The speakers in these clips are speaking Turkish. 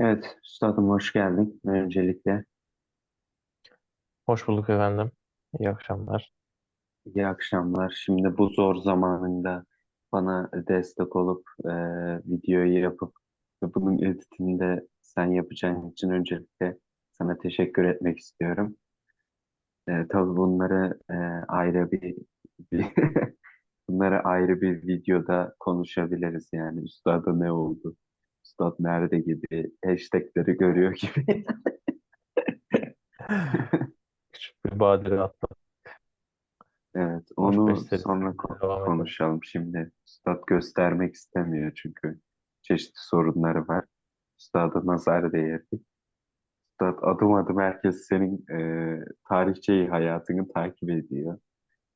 Evet, üstadım hoş geldin. Öncelikle Hoş bulduk efendim. İyi akşamlar. iyi akşamlar. Şimdi bu zor zamanında bana destek olup e, videoyu yapıp ve bunun editini de sen yapacağın için öncelikle sana teşekkür etmek istiyorum. E, tabii bunları e, ayrı bir, bir bunları ayrı bir videoda konuşabiliriz yani. Üstada ne oldu? Üstad nerede gibi hashtagleri görüyor gibi. Küçük bir badire attım. Evet, onu sonra konuşalım. Şimdi Üstad göstermek istemiyor çünkü çeşitli sorunları var. Üstad'a nazar değerdi. Üstad adım adım herkes senin e, tarihçeyi hayatını takip ediyor.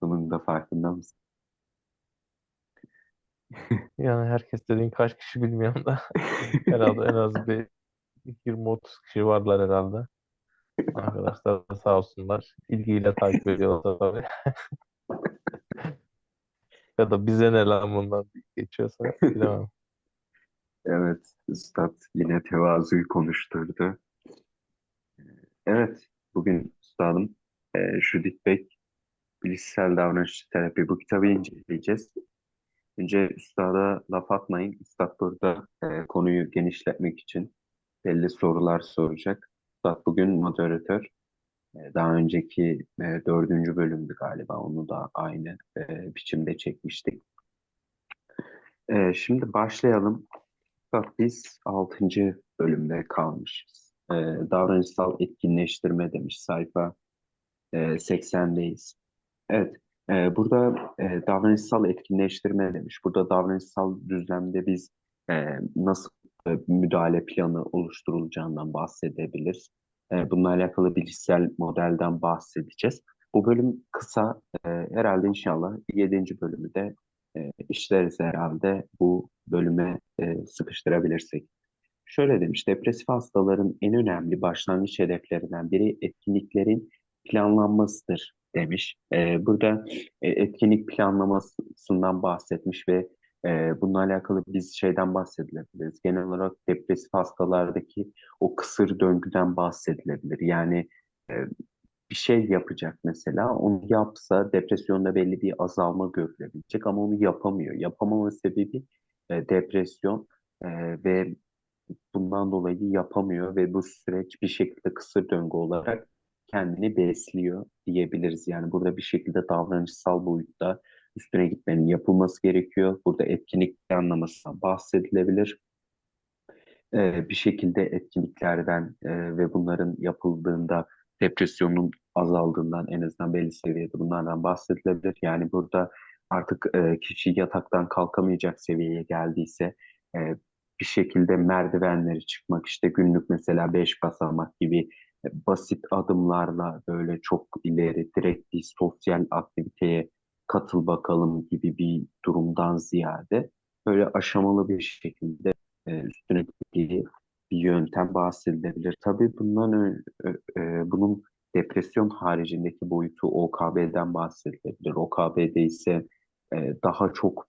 Bunun da farkında mısın? Yani herkes dediğin kaç kişi bilmiyorum da herhalde en az bir 20-30 kişi varlar herhalde. Arkadaşlar da sağ olsunlar. İlgiyle takip ediyorlar tabii. Ya da bize ne lan bundan geçiyorsa bilemem. Evet, Üstad yine tevazuyu konuşturdu. Evet, bugün Üstad'ım e, Judith Beck Bilişsel Davranış Terapi bu kitabı inceleyeceğiz. Önce üstada laf atmayın. Üstad burada e, konuyu genişletmek için belli sorular soracak. Üstad bugün moderatör. E, daha önceki e, dördüncü bölümdü galiba. Onu da aynı e, biçimde çekmiştik. E, şimdi başlayalım. Üstad biz altıncı bölümde kalmışız. E, davranışsal etkinleştirme demiş sayfa e, 80'deyiz. Evet, e, burada e, davranışsal etkinleştirme demiş. Burada davranışsal düzlemde biz e, nasıl e, müdahale planı oluşturulacağından bahsedebiliriz. E, bununla alakalı bilişsel modelden bahsedeceğiz. Bu bölüm kısa, e, herhalde inşallah yedinci bölümü de e, işleriz herhalde bu bölüme e, sıkıştırabilirsek. Şöyle demiş, depresif hastaların en önemli başlangıç hedeflerinden biri etkinliklerin planlanmasıdır demiş. Ee, burada e, etkinlik planlamasından bahsetmiş ve e, bununla alakalı biz şeyden bahsedilebiliriz. Genel olarak depresif hastalardaki o kısır döngüden bahsedilebilir. Yani e, bir şey yapacak mesela, onu yapsa depresyonda belli bir azalma görülebilecek ama onu yapamıyor. Yapamama sebebi e, depresyon ve bundan dolayı yapamıyor ve bu süreç bir şekilde kısır döngü olarak kendini besliyor diyebiliriz. Yani burada bir şekilde davranışsal boyutta üstüne gitmenin yapılması gerekiyor. Burada etkinlik planlamasından bahsedilebilir. Ee, bir şekilde etkinliklerden e, ve bunların yapıldığında depresyonun azaldığından en azından belli seviyede bunlardan bahsedilebilir. Yani burada artık e, kişi yataktan kalkamayacak seviyeye geldiyse e, bir şekilde merdivenleri çıkmak işte günlük mesela beş basamak gibi basit adımlarla böyle çok ileri direkt bir sosyal aktiviteye katıl bakalım gibi bir durumdan ziyade böyle aşamalı bir şekilde e, üstüne bir yöntem bahsedilebilir. Tabii bundan e, bunun depresyon haricindeki boyutu OKB'den bahsedilebilir. OKB'de ise e, daha çok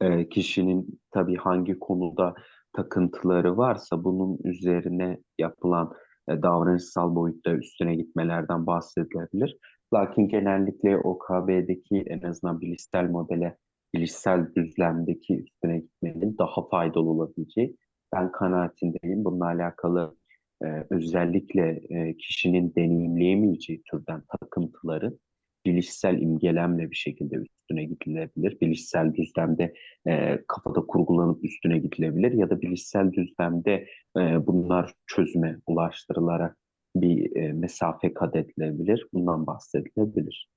e, kişinin tabii hangi konuda takıntıları varsa bunun üzerine yapılan davranışsal boyutta üstüne gitmelerden bahsedilebilir. Lakin genellikle OKB'deki en azından bilişsel modele, bilişsel düzlemdeki üstüne gitmenin daha faydalı olabileceği ben kanaatindeyim. Bununla alakalı e, özellikle e, kişinin deneyimleyemeyeceği türden takıntıları bilişsel imgelemle bir şekilde üstüne gidilebilir. Bilişsel düzlemde e, kafada kurgulanıp üstüne gidilebilir ya da bilişsel düzlemde e, bunlar çözüme ulaştırılarak bir e, mesafe kat edilebilir. Bundan bahsedilebilir.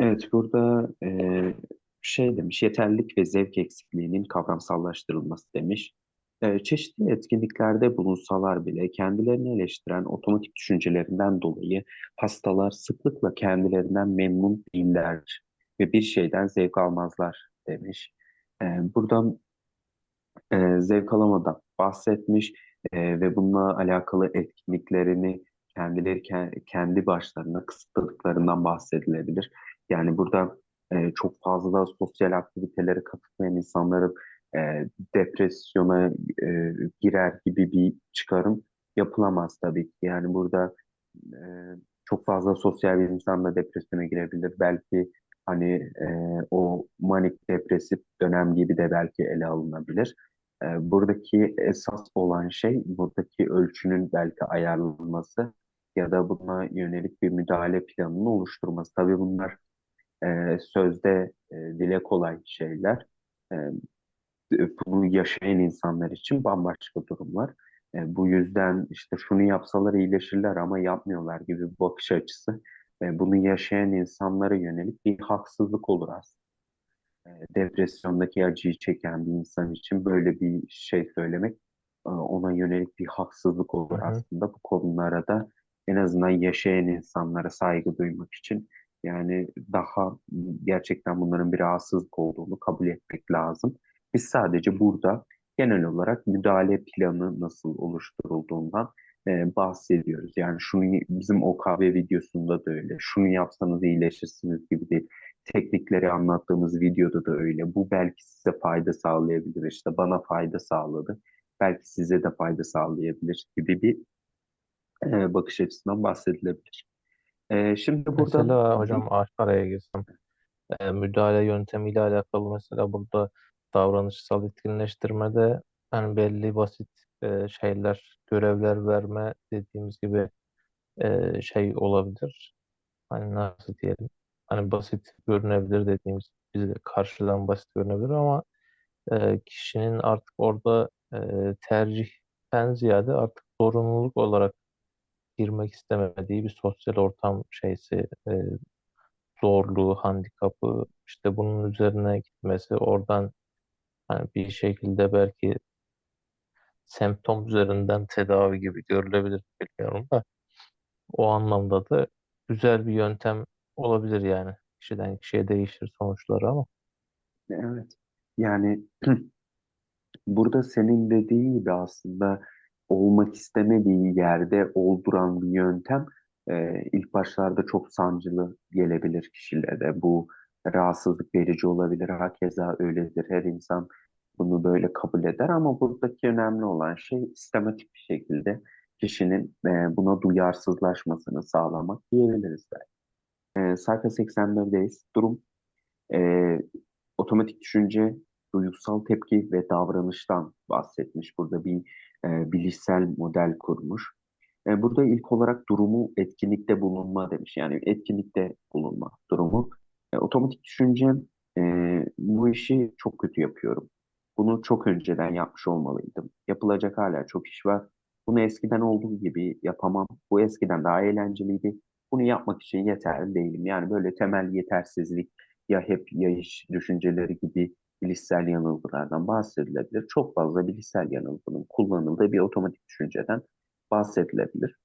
Evet burada e, şey demiş yeterlilik ve zevk eksikliğinin kavramsallaştırılması demiş. Çeşitli etkinliklerde bulunsalar bile kendilerini eleştiren otomatik düşüncelerinden dolayı hastalar sıklıkla kendilerinden memnun değiller ve bir şeyden zevk almazlar demiş. Buradan e, zevk alamadan bahsetmiş ve bununla alakalı etkinliklerini kendileri ke- kendi başlarına kısıtladıklarından bahsedilebilir. Yani burada çok fazla sosyal aktivitelere katılmayan insanların e, depresyona e, girer gibi bir çıkarım yapılamaz tabii ki. Yani burada e, çok fazla sosyal bir insan da depresyona girebilir. Belki hani e, o manik depresif dönem gibi de belki ele alınabilir. E, buradaki esas olan şey buradaki ölçünün belki ayarlanması ya da buna yönelik bir müdahale planını oluşturması. Tabii bunlar e, sözde e, dile kolay şeyler. E, bunu yaşayan insanlar için bambaşka durumlar. E, bu yüzden işte şunu yapsalar iyileşirler ama yapmıyorlar gibi bir bakış açısı. E, bunu yaşayan insanlara yönelik bir haksızlık olur aslında. E, depresyondaki acıyı çeken bir insan için böyle bir şey söylemek e, ona yönelik bir haksızlık olur hı. aslında. Bu konulara da en azından yaşayan insanlara saygı duymak için yani daha gerçekten bunların bir rahatsızlık olduğunu kabul etmek lazım. Biz sadece burada genel olarak müdahale planı nasıl oluşturulduğundan e, bahsediyoruz. Yani şunu bizim OKB videosunda da öyle. Şunu yapsanız iyileşirsiniz gibi değil teknikleri anlattığımız videoda da öyle. Bu belki size fayda sağlayabilir. İşte bana fayda sağladı. Belki size de fayda sağlayabilir gibi bir e, bakış açısından bahsedilebilir. E, şimdi burada Mesela hocam araya girsem e, müdahale yöntemiyle alakalı mesela burada davranışsal etkinleştirmede hani belli basit e, şeyler, görevler verme dediğimiz gibi e, şey olabilir. Hani nasıl diyelim? Hani basit görünebilir dediğimiz bize karşıdan basit görünebilir ama e, kişinin artık orada e, tercihten ziyade artık zorunluluk olarak girmek istemediği bir sosyal ortam şeysi, e, zorluğu, handikapı işte bunun üzerine gitmesi oradan hani bir şekilde belki semptom üzerinden tedavi gibi görülebilir bilmiyorum da o anlamda da güzel bir yöntem olabilir yani. Kişiden kişiye değişir sonuçları ama. evet yani burada senin dediğin gibi aslında olmak istemediği yerde olduran bir yöntem e, ilk başlarda çok sancılı gelebilir kişilere. Bu rahatsızlık verici olabilir. Hakeza öyledir. Her insan bunu böyle kabul eder ama buradaki önemli olan şey sistematik bir şekilde kişinin e, buna duyarsızlaşmasını sağlamak diyebiliriz. E, sayfa 81'deyiz. Durum e, otomatik düşünce, duygusal tepki ve davranıştan bahsetmiş. Burada bir e, bilişsel model kurmuş. E, burada ilk olarak durumu etkinlikte bulunma demiş. Yani etkinlikte bulunma durumu. E, otomatik düşünce e, bu işi çok kötü yapıyorum. Bunu çok önceden yapmış olmalıydım. Yapılacak hala çok iş var. Bunu eskiden olduğu gibi yapamam. Bu eskiden daha eğlenceliydi. Bunu yapmak için yeterli değilim. Yani böyle temel yetersizlik ya hep ya iş düşünceleri gibi bilişsel yanılgılardan bahsedilebilir. Çok fazla bilişsel yanılgının kullanıldığı bir otomatik düşünceden bahsedilebilir.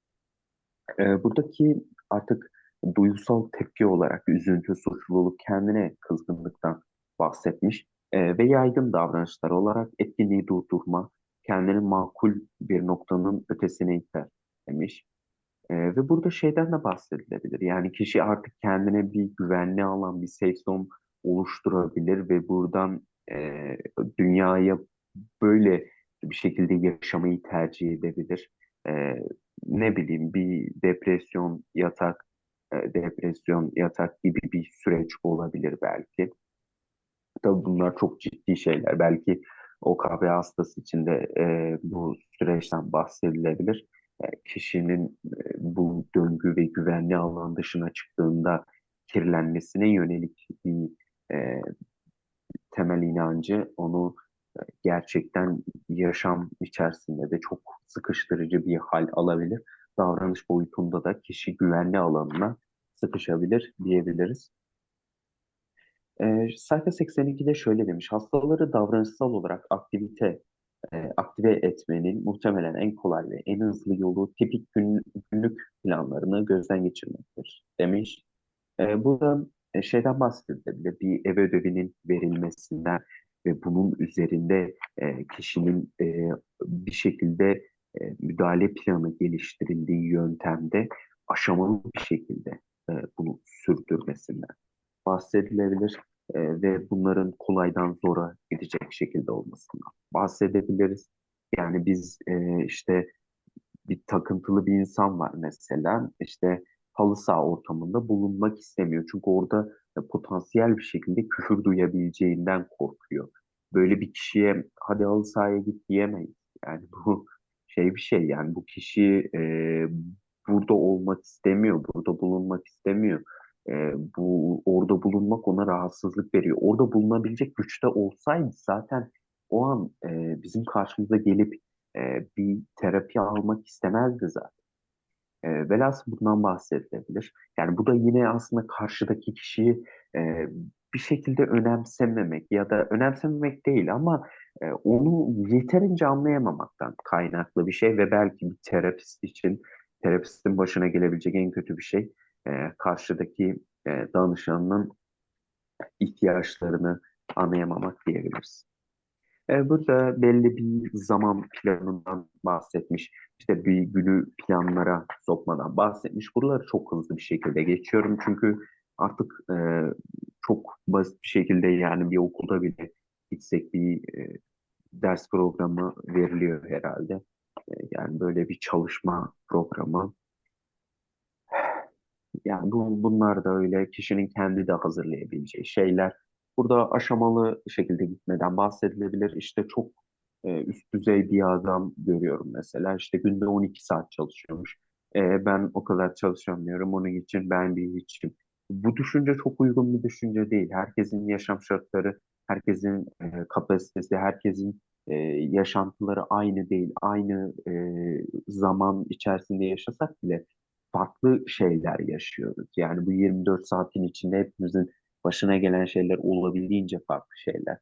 E, buradaki artık duygusal tepki olarak üzüntü, suçluluk, kendine kızgınlıktan bahsetmiş E, ve yaygın davranışlar olarak etkinliği durdurma, kendini makul bir noktanın ötesine iter demiş. E, ve burada şeyden de bahsedilebilir. Yani kişi artık kendine bir güvenli alan, bir safe zone oluşturabilir ve buradan e, dünyaya böyle bir şekilde yaşamayı tercih edebilir. E, ne bileyim bir depresyon yatak, e, depresyon yatak gibi bir süreç olabilir belki. Tabii bunlar çok ciddi şeyler. Belki OKB hastası için de e, bu süreçten bahsedilebilir. E, kişinin e, bu döngü ve güvenli alan dışına çıktığında kirlenmesine yönelik bir e, temel inancı onu e, gerçekten yaşam içerisinde de çok sıkıştırıcı bir hal alabilir. Davranış boyutunda da kişi güvenli alanına sıkışabilir diyebiliriz. E, sayfa 82'de şöyle demiş. Hastaları davranışsal olarak aktivite e, aktive etmenin muhtemelen en kolay ve en hızlı yolu tipik gün, günlük planlarını gözden geçirmektir demiş. E, burada e, şeyden bahsedilebilir. Bir ev ödevinin verilmesinden ve bunun üzerinde e, kişinin e, bir şekilde e, müdahale planı geliştirildiği yöntemde aşamalı bir şekilde e, bunu sürdürmesinden bahsedilebilir. e, ve bunların kolaydan zora gidecek şekilde olmasından bahsedebiliriz. Yani biz e, işte bir takıntılı bir insan var mesela işte halı saha ortamında bulunmak istemiyor. Çünkü orada e, potansiyel bir şekilde küfür duyabileceğinden korkuyor. Böyle bir kişiye hadi halı sahaya git diyemeyiz. Yani bu şey bir şey yani bu kişi e, burada olmak istemiyor, burada bulunmak istemiyor. E, bu orada bulunmak ona rahatsızlık veriyor. Orada bulunabilecek güçte olsaydı zaten o an e, bizim karşımıza gelip e, bir terapi almak istemezdi zaten. E, velhasıl bundan bahsedilebilir. Yani bu da yine aslında karşıdaki kişiyi e, bir şekilde önemsememek ya da önemsememek değil ama e, onu yeterince anlayamamaktan kaynaklı bir şey ve belki bir terapist için terapistin başına gelebilecek en kötü bir şey e, karşıdaki e, danışanının ihtiyaçlarını anlayamamak diyebiliriz. E, burada belli bir zaman planından bahsetmiş. İşte bir günü planlara sokmadan bahsetmiş. Buraları çok hızlı bir şekilde geçiyorum. Çünkü artık e, çok basit bir şekilde yani bir okulda bile gitsek bir e, ders programı veriliyor herhalde. Yani böyle bir çalışma programı. Yani bu, bunlar da öyle kişinin kendi de hazırlayabileceği şeyler. Burada aşamalı şekilde gitmeden bahsedilebilir. İşte çok e, üst düzey bir adam görüyorum mesela. İşte günde 12 saat çalışıyormuş. E, ben o kadar çalışamıyorum. Onun için ben bir hiçim. Bu düşünce çok uygun bir düşünce değil. Herkesin yaşam şartları, herkesin e, kapasitesi, herkesin e, yaşantıları aynı değil. Aynı e, zaman içerisinde yaşasak bile farklı şeyler yaşıyoruz. Yani bu 24 saatin içinde hepimizin başına gelen şeyler olabildiğince farklı şeyler.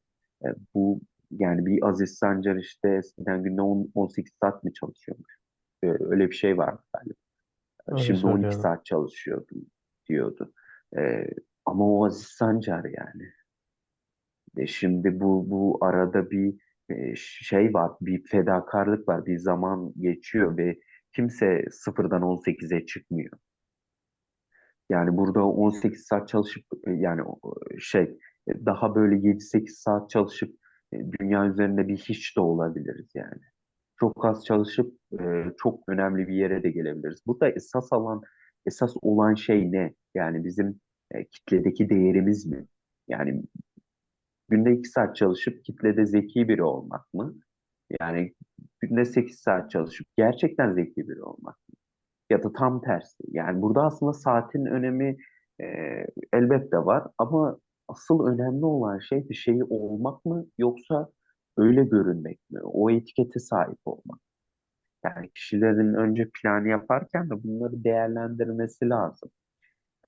E, bu yani bir Aziz Sancar işte eskiden günde 10, 18 saat mi çalışıyormuş? E, öyle bir şey vardı galiba. E, Öyle Şimdi 12 söylüyordu. saat çalışıyordu diyordu. E, ama o Aziz Sancar yani. E, şimdi bu bu arada bir e, şey var, bir fedakarlık var, bir zaman geçiyor ve kimse sıfırdan 18'e çıkmıyor. Yani burada 18 saat çalışıp e, yani şey e, daha böyle 7-8 saat çalışıp e, dünya üzerinde bir hiç de olabiliriz yani. Çok az çalışıp çok önemli bir yere de gelebiliriz. Burada esas alan esas olan şey ne? Yani bizim kitledeki değerimiz mi? Yani günde 2 saat çalışıp kitlede zeki biri olmak mı? Yani günde 8 saat çalışıp gerçekten zeki biri olmak ya da tam tersi. Yani burada aslında saatin önemi e, elbette var ama asıl önemli olan şey bir şeyi olmak mı yoksa öyle görünmek mi? O etikete sahip olmak. Yani kişilerin önce planı yaparken de bunları değerlendirmesi lazım.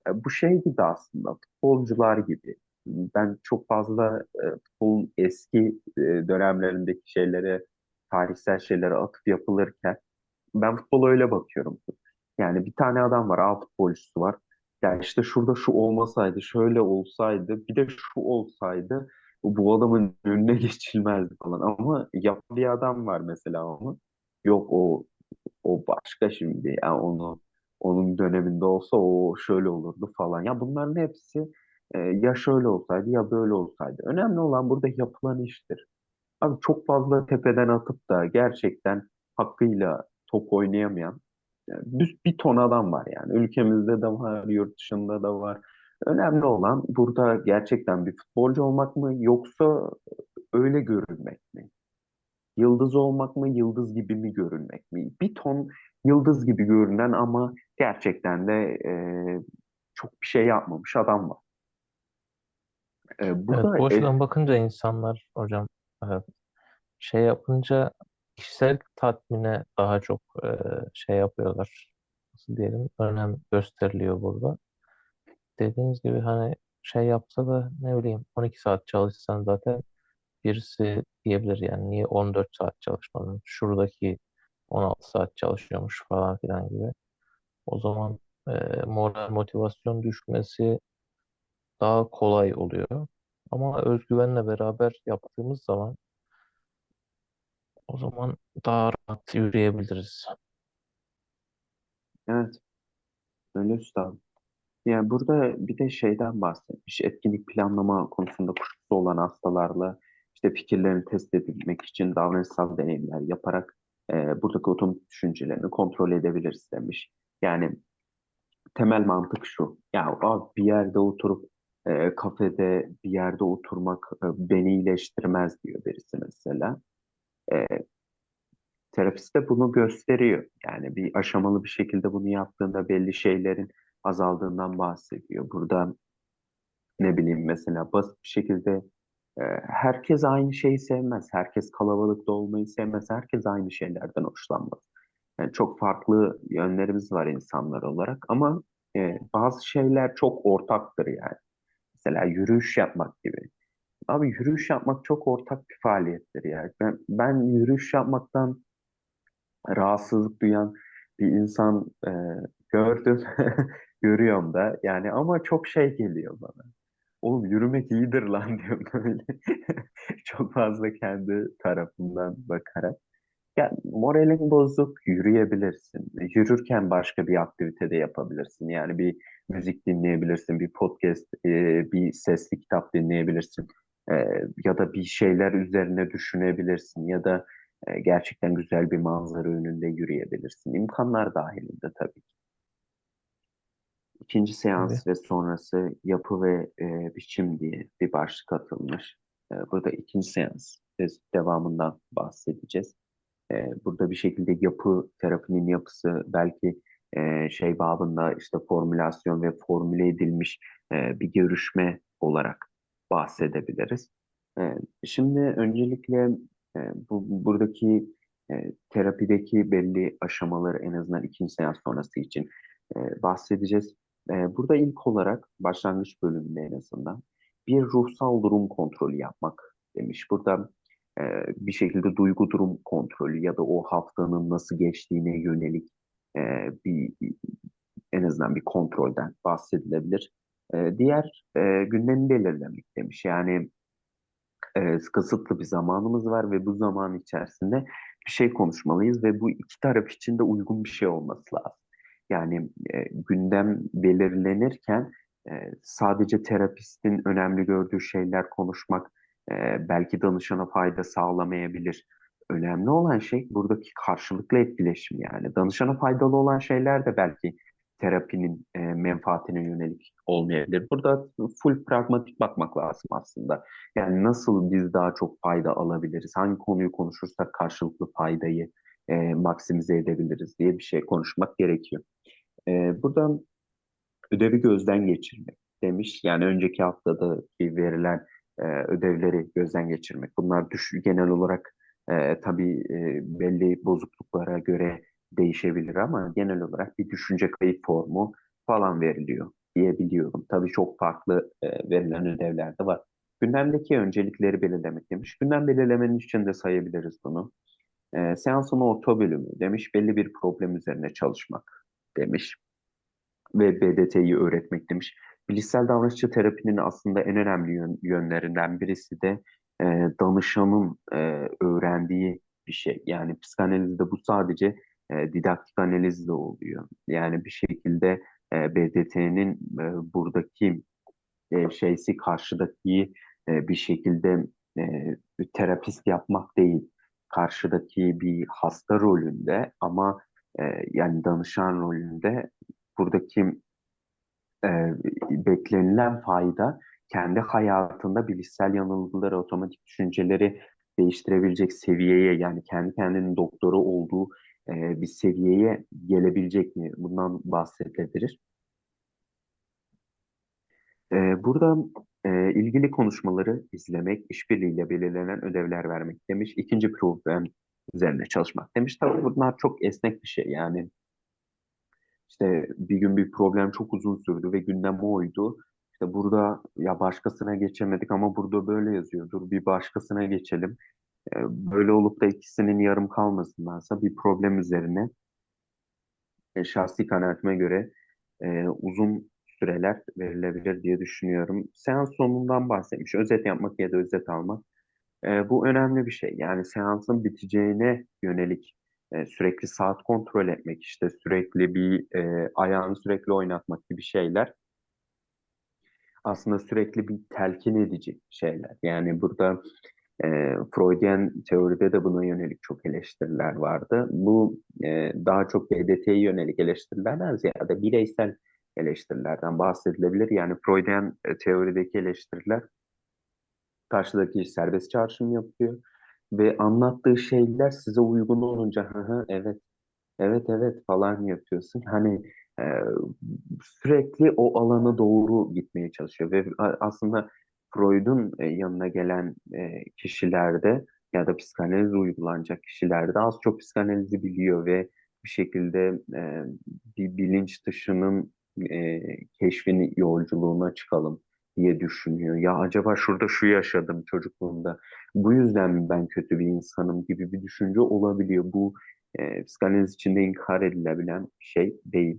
E, bu şey gibi aslında futbolcular gibi. Ben çok fazla e, futbolun eski e, dönemlerindeki şeylere, tarihsel şeylere atıf yapılırken ben futbola öyle bakıyorum. Yani bir tane adam var, A futbolcusu var. Yani işte şurada şu olmasaydı, şöyle olsaydı, bir de şu olsaydı bu adamın önüne geçilmezdi falan. Ama yapan bir adam var mesela onu. Yok o o başka şimdi. Yani onu onun döneminde olsa o şöyle olurdu falan. Ya bunların hepsi ya şöyle olsaydı ya böyle olsaydı. Önemli olan burada yapılan iştir. Abi çok fazla tepeden atıp da gerçekten hakkıyla top oynayamayan bir, bir ton adam var yani. Ülkemizde de var, yurt dışında da var. Önemli olan burada gerçekten bir futbolcu olmak mı yoksa öyle görünmek mi? Yıldız olmak mı, yıldız gibi mi görünmek mi? Bir ton yıldız gibi görünen ama gerçekten de e, çok bir şey yapmamış adam var. E, Evet, burada bu e, açıdan bakınca insanlar hocam evet, şey yapınca kişisel tatmine daha çok e, şey yapıyorlar. Nasıl diyelim? Önem gösteriliyor burada. Dediğiniz gibi hani şey yapsa da ne bileyim 12 saat çalışsan zaten birisi diyebilir yani niye 14 saat çalışmadın? Şuradaki 16 saat çalışıyormuş falan filan gibi. O zaman e, moral motivasyon düşmesi daha kolay oluyor. Ama özgüvenle beraber yaptığımız zaman o zaman daha rahat yürüyebiliriz. evet öyle üstadım. Yani burada bir de şeyden bahsetmiş. Etkinlik planlama konusunda kuşkusu olan hastalarla işte fikirlerini test edilmek için davranışsal deneyimler yaparak e, buradaki otomatik düşüncelerini kontrol edebiliriz demiş. Yani temel mantık şu. Ya abi bir yerde oturup e, kafede bir yerde oturmak e, beni iyileştirmez diyor birisi mesela. E, terapist de bunu gösteriyor. Yani bir aşamalı bir şekilde bunu yaptığında belli şeylerin azaldığından bahsediyor. Burada ne bileyim mesela basit bir şekilde e, herkes aynı şeyi sevmez. Herkes kalabalıkta olmayı sevmez. Herkes aynı şeylerden hoşlanmaz. Yani çok farklı yönlerimiz var insanlar olarak ama e, bazı şeyler çok ortaktır yani. Mesela yürüyüş yapmak gibi. Abi yürüyüş yapmak çok ortak bir faaliyettir yani. Ben, ben yürüyüş yapmaktan rahatsızlık duyan bir insan e, gördüm. Görüyorum da yani ama çok şey geliyor bana. Oğlum yürümek iyidir lan diyorum böyle. Çok fazla kendi tarafımdan bakarak. Ya moralin bozuk yürüyebilirsin. Yürürken başka bir aktivite de yapabilirsin. Yani bir müzik dinleyebilirsin, bir podcast, e, bir sesli kitap dinleyebilirsin. E, ya da bir şeyler üzerine düşünebilirsin. Ya da e, gerçekten güzel bir manzara önünde yürüyebilirsin. İmkanlar dahilinde tabii. İkinci Tabii. seans ve sonrası yapı ve e, biçim diye bir başlık atılmış. E, burada ikinci seans ve devamından bahsedeceğiz. E, burada bir şekilde yapı terapinin yapısı belki e, şey babında işte formülasyon ve formüle edilmiş e, bir görüşme olarak bahsedebiliriz. E, şimdi öncelikle e, bu buradaki e, terapideki belli aşamaları en azından ikinci seans sonrası için e, bahsedeceğiz. E, burada ilk olarak başlangıç bölümünde en azından bir ruhsal durum kontrolü yapmak demiş. Burada bir şekilde duygu durum kontrolü ya da o haftanın nasıl geçtiğine yönelik bir en azından bir kontrolden bahsedilebilir. Diğer e, gündemi belirlemek demiş. Yani kısıtlı bir zamanımız var ve bu zaman içerisinde bir şey konuşmalıyız ve bu iki taraf için de uygun bir şey olması lazım. Yani gündem belirlenirken sadece terapistin önemli gördüğü şeyler konuşmak e, belki danışana fayda sağlamayabilir. Önemli olan şey buradaki karşılıklı etkileşim yani. Danışana faydalı olan şeyler de belki terapinin e, menfaatine yönelik olmayabilir. Burada full pragmatik bakmak lazım aslında. Yani nasıl biz daha çok fayda alabiliriz? Hangi konuyu konuşursak karşılıklı faydayı e, maksimize edebiliriz diye bir şey konuşmak gerekiyor. E, buradan ödevi gözden geçirmek demiş. Yani önceki haftada verilen e, ödevleri gözden geçirmek. Bunlar düş genel olarak e, tabii e, belli bozukluklara göre değişebilir ama genel olarak bir düşünce kayıt formu falan veriliyor diyebiliyorum. Tabii çok farklı e, verilen ödevler de var. Gündemdeki öncelikleri belirlemek demiş. Gündem belirlemenin içinde sayabiliriz bunu. E, seansın orta bölümü demiş belli bir problem üzerine çalışmak demiş ve BDT'yi öğretmek demiş. Bilişsel davranışçı terapinin aslında en önemli yön, yönlerinden birisi de e, danışanın e, öğrendiği bir şey. Yani psikanalizde bu sadece e, didaktik analizle oluyor. Yani bir şekilde e, BDT'nin e, buradaki e, şeysi karşıdaki e, bir şekilde e, terapist yapmak değil. Karşıdaki bir hasta rolünde ama e, yani danışan rolünde buradaki e, beklenilen fayda kendi hayatında bilişsel yanılgıları, otomatik düşünceleri değiştirebilecek seviyeye yani kendi kendinin doktoru olduğu e, bir seviyeye gelebilecek mi? Bundan bahsedilebilir. E, burada e, ilgili konuşmaları izlemek, işbirliğiyle belirlenen ödevler vermek demiş. İkinci problem üzerine çalışmak demiş. Tabii bunlar çok esnek bir şey. Yani işte bir gün bir problem çok uzun sürdü ve gündem oydu. İşte burada ya başkasına geçemedik ama burada böyle yazıyor. Dur bir başkasına geçelim. Böyle olup da ikisinin yarım kalmasındansa bir problem üzerine şahsi kanaatime göre uzun süreler verilebilir diye düşünüyorum. Seans sonundan bahsetmiş. Özet yapmak ya da özet almak. Bu önemli bir şey. Yani seansın biteceğine yönelik e, sürekli saat kontrol etmek, işte sürekli bir e, ayağını sürekli oynatmak gibi şeyler aslında sürekli bir telkin edici şeyler. Yani burada e, Freudian teoride de buna yönelik çok eleştiriler vardı. Bu e, daha çok BDT'ye yönelik eleştirilerden ziyade bireysel eleştirilerden bahsedilebilir. Yani Freudian e, teorideki eleştiriler karşıdaki serbest çağrışım yapıyor ve anlattığı şeyler size uygun olunca hı hı, evet evet evet falan yapıyorsun. Hani e, sürekli o alana doğru gitmeye çalışıyor ve aslında Freud'un e, yanına gelen e, kişilerde ya da psikanaliz uygulanacak kişilerde az çok psikanalizi biliyor ve bir şekilde e, bir bilinç dışının e, keşfini yolculuğuna çıkalım diye düşünüyor. Ya acaba şurada şu yaşadım çocukluğumda. Bu yüzden mi ben kötü bir insanım gibi bir düşünce olabiliyor. Bu e, psikanaliz içinde inkar edilebilen bir şey değil.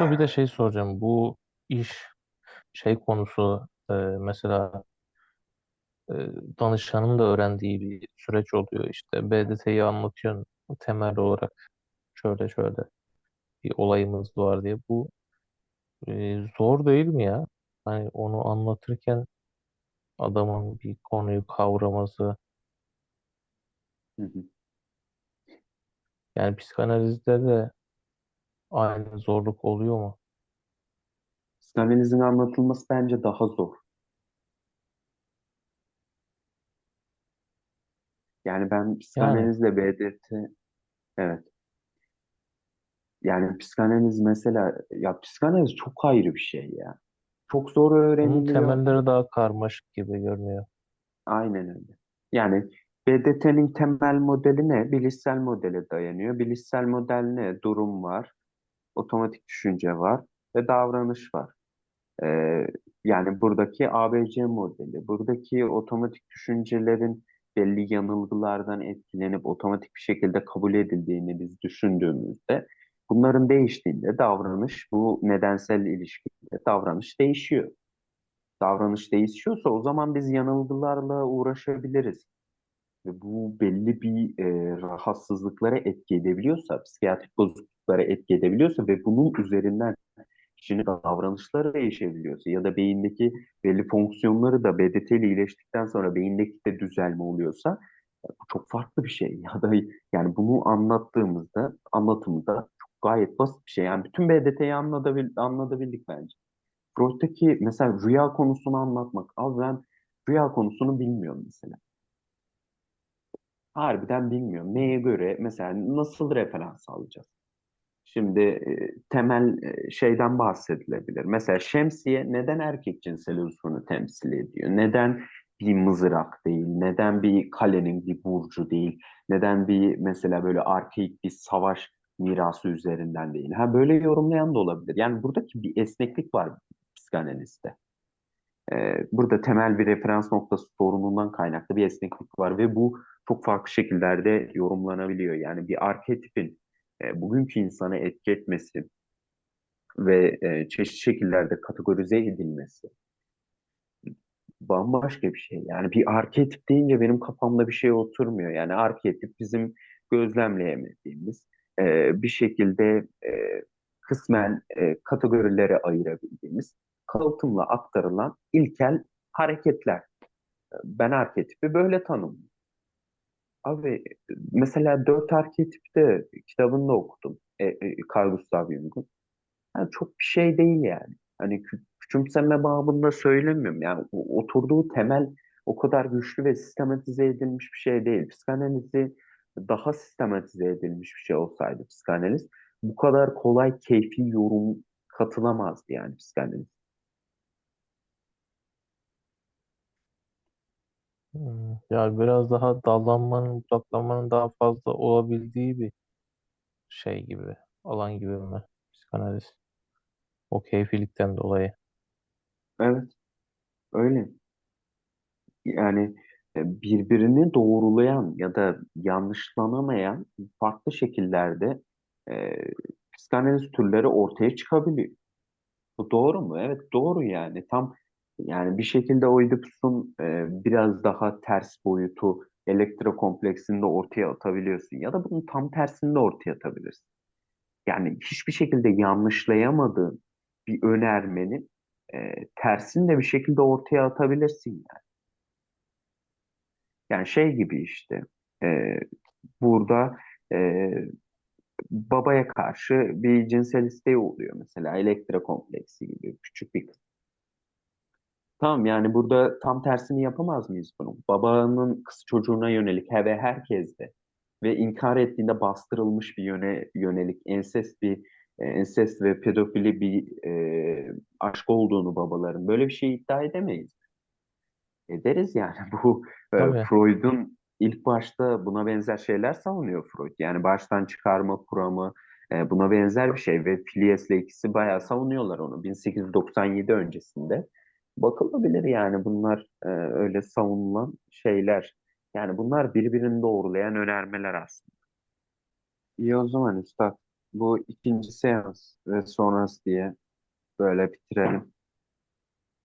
Bir de şey soracağım. Bu iş şey konusu e, mesela e, danışanın da öğrendiği bir süreç oluyor. İşte BDT'yi anlatıyorsun temel olarak şöyle şöyle bir olayımız var diye. Bu e, zor değil mi ya? Hani onu anlatırken adamın bir konuyu kavraması Hı hı. yani psikanalizde de aynı zorluk oluyor mu? Psikanalizin anlatılması bence daha zor. Yani ben Yani psikanalizle BDT, evet. Yani psikanaliz mesela, ya psikanaliz çok ayrı bir şey ya. Çok zor bunun öğreniliyor. temelleri daha karmaşık gibi görünüyor. Aynen öyle. Yani BDT'nin temel modeli ne? Bilişsel modele dayanıyor. Bilişsel model ne? Durum var, otomatik düşünce var ve davranış var. Ee, yani buradaki ABC modeli, buradaki otomatik düşüncelerin belli yanılgılardan etkilenip otomatik bir şekilde kabul edildiğini biz düşündüğümüzde bunların değiştiğinde davranış, bu nedensel ilişkide davranış değişiyor. Davranış değişiyorsa o zaman biz yanılgılarla uğraşabiliriz. Ve bu belli bir e, rahatsızlıklara etki edebiliyorsa, psikiyatrik bozukluklara etki edebiliyorsa ve bunun üzerinden kişinin davranışları değişebiliyorsa ya da beyindeki belli fonksiyonları da BDT ile iyileştikten sonra beyindeki de düzelme oluyorsa bu çok farklı bir şey. Ya da yani bunu anlattığımızda anlatımda gayet basit bir şey. Yani bütün BDT'yi anlatabil, anlatabildik bence. Freud'daki mesela rüya konusunu anlatmak. Abi ben rüya konusunu bilmiyorum mesela. Harbiden bilmiyorum. Neye göre mesela nasıl referans alacağız? Şimdi e, temel e, şeyden bahsedilebilir. Mesela şemsiye neden erkek cinsel unsurunu temsil ediyor? Neden bir mızrak değil? Neden bir kalenin bir burcu değil? Neden bir mesela böyle arkaik bir savaş mirası üzerinden değil? Ha böyle yorumlayan da olabilir. Yani buradaki bir esneklik var psikanalizde. Ee, burada temel bir referans noktası sorunundan kaynaklı bir esneklik var ve bu çok farklı şekillerde yorumlanabiliyor. Yani bir arketipin e, bugünkü insana etki etmesi ve e, çeşitli şekillerde kategorize edilmesi bambaşka bir şey. Yani bir arketip deyince benim kafamda bir şey oturmuyor. Yani arketip bizim gözlemleyemediğimiz e, bir şekilde e, kısmen e, kategorilere ayırabildiğimiz kalıtımla aktarılan ilkel hareketler. Ben arketipi böyle tanımlıyorum. Abi mesela dört arketipte kitabında okudum. E, e, Carl Gustav Jung'un. Yani çok bir şey değil yani. Hani kü- küçümseme babında söylemiyorum. Yani oturduğu temel o kadar güçlü ve sistematize edilmiş bir şey değil. Psikanalizi daha sistematize edilmiş bir şey olsaydı psikanaliz bu kadar kolay keyfi yorum katılamazdı yani psikanaliz. Hmm, Ya biraz daha dallanmanın, budaklanmanın daha fazla olabildiği bir şey gibi, alan gibi mi? Psikanaliz. O keyfilikten dolayı. Evet öyle. Yani birbirini doğrulayan ya da yanlışlanamayan farklı şekillerde e, psikanaliz türleri ortaya çıkabiliyor. Bu doğru mu? Evet doğru yani. Tam yani bir şekilde Oedipus'un e, biraz daha ters boyutu elektrokompleksinde ortaya atabiliyorsun ya da bunun tam tersini de ortaya atabilirsin. yani hiçbir şekilde yanlışlayamadığın bir önermenin e, tersini de bir şekilde ortaya atabilirsin yani. Yani şey gibi işte e, burada e, babaya karşı bir cinsel isteği oluyor mesela elektra kompleksi gibi küçük bir kız. Tamam yani burada tam tersini yapamaz mıyız bunun? Babanın kız çocuğuna yönelik he ve herkeste ve inkar ettiğinde bastırılmış bir yöne yönelik ensest bir ensest ve pedofili bir e, aşk olduğunu babaların böyle bir şey iddia edemeyiz. Ederiz yani bu e, Tabii. Freud'un ilk başta buna benzer şeyler savunuyor Freud. Yani baştan çıkarma kuramı e, buna benzer bir şey ve Philies'le ikisi bayağı savunuyorlar onu 1897 öncesinde. Bakılabilir yani bunlar e, öyle savunulan şeyler. Yani bunlar birbirini doğrulayan önermeler aslında. İyi o zaman Üstad bu ikinci seans ve sonrası diye böyle bitirelim.